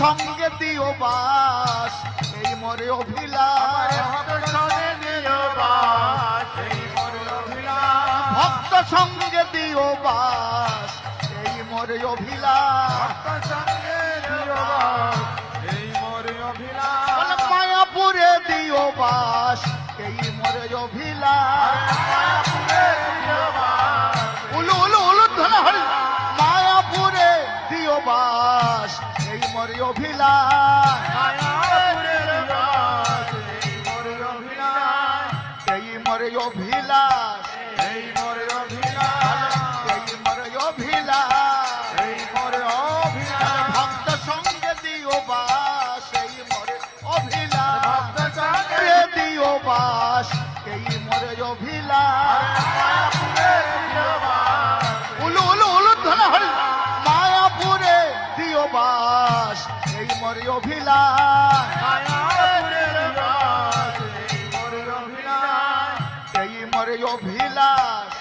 সঙ্গে দিও বাস, এই মরে অভিলাষ। ভক্ত সঙ্গে দিও বাস, এই মরে অভিলাষ। বলে, মায়াপুরে দিও বাস, এই মরে অভিলাষ। বাস এই মরে অভিলাষ। এই মরে অভিলাষ। এই মরে অভিলাষ। ভক্ত সঙ্গে দিও বাস। এই মরে অভিলাষ। রে দিও বাস। এই মরে অভিলাষ। উলু উলু উলু মায়াপুরে দিও বাস। এই মরি অভিলাষ। এই মরি অভিলাষ।